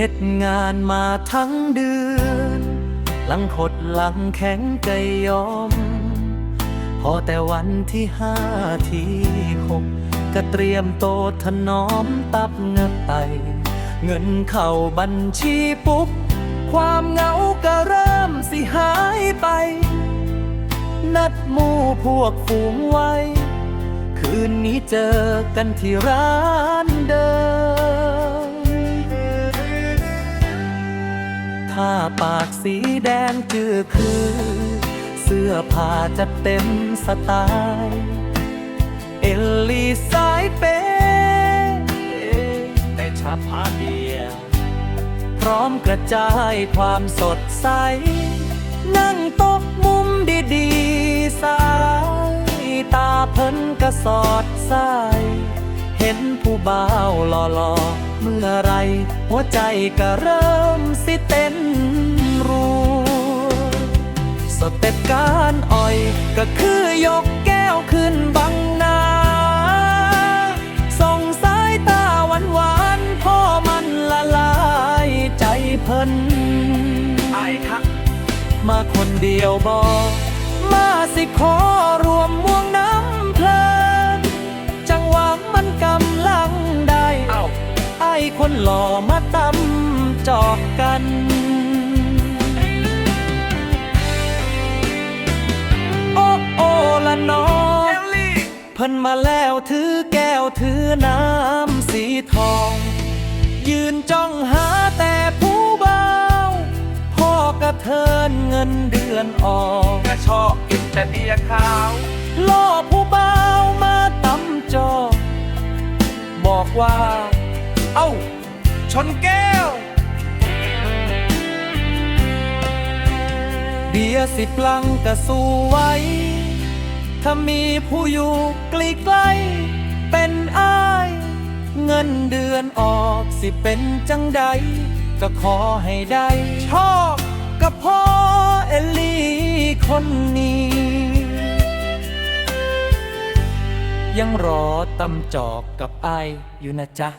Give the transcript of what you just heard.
เฮ็ดงานมาทั้งเดือน หลังขดหลังแข็งใจยอม พอแต่วันที่ห้าที่หกก็เตรียมโตถนอมตับเงนไต เงินเข้าบัญชีปุ๊บ ความเหงาก็เริ่มสิหายไป นัดหมู่พวกฝูงไว้ คืนนี้เจอกันที่ร้านเดิม้าปากสีแดงจือคือ เสื้อผ้าจะเต็มสไตล์เอลลีสายเปย์แต่ชาพาเดีย พร้อมกระจายความสดใส นั่งโต๊ะมุมดีๆสายตาเพิ่นกระสอดสายเห็นผู้บ่าวหล่อๆเมื่อไร หัวใจก็เริ่มสิเต้น สเต็ปการอ่อย ก็คือยกแก้วขึ้นบังหน้า ส่งสายตาหวานหวานๆพ่อมันละลายใจเพิ่นไอ้ครับมาคนเดียวบอกมาสิขอรวมม่วงน้ำเพลิน จังหวะมันกำลังได้เอ้าไอ้คนหล่อมาตำจอกกัน เพิ่นมาแล้วถือแก้วถือน้ำสีทอง ยืนจ้องหาแต่ผู้บ่าวพ่อกระเทินเงินเดือนออกก็ชอบกินแต่เบียร์ขาวล่อผู้บ่าวมาตำจอกบอกว่า เอ้า ชนแก้วเบียร์สิบลังกะสู้ไว้ ถ้ามีผู้อยู่ใกล้ๆเป็นอ้าย เงินเดือนออกสิเป็นจังใด ก็ขอให้ได้ชอบกับพ่อเอลลี่คนนี้ ยังรอตำจอกกับไอายอยู่นะจ๊ะ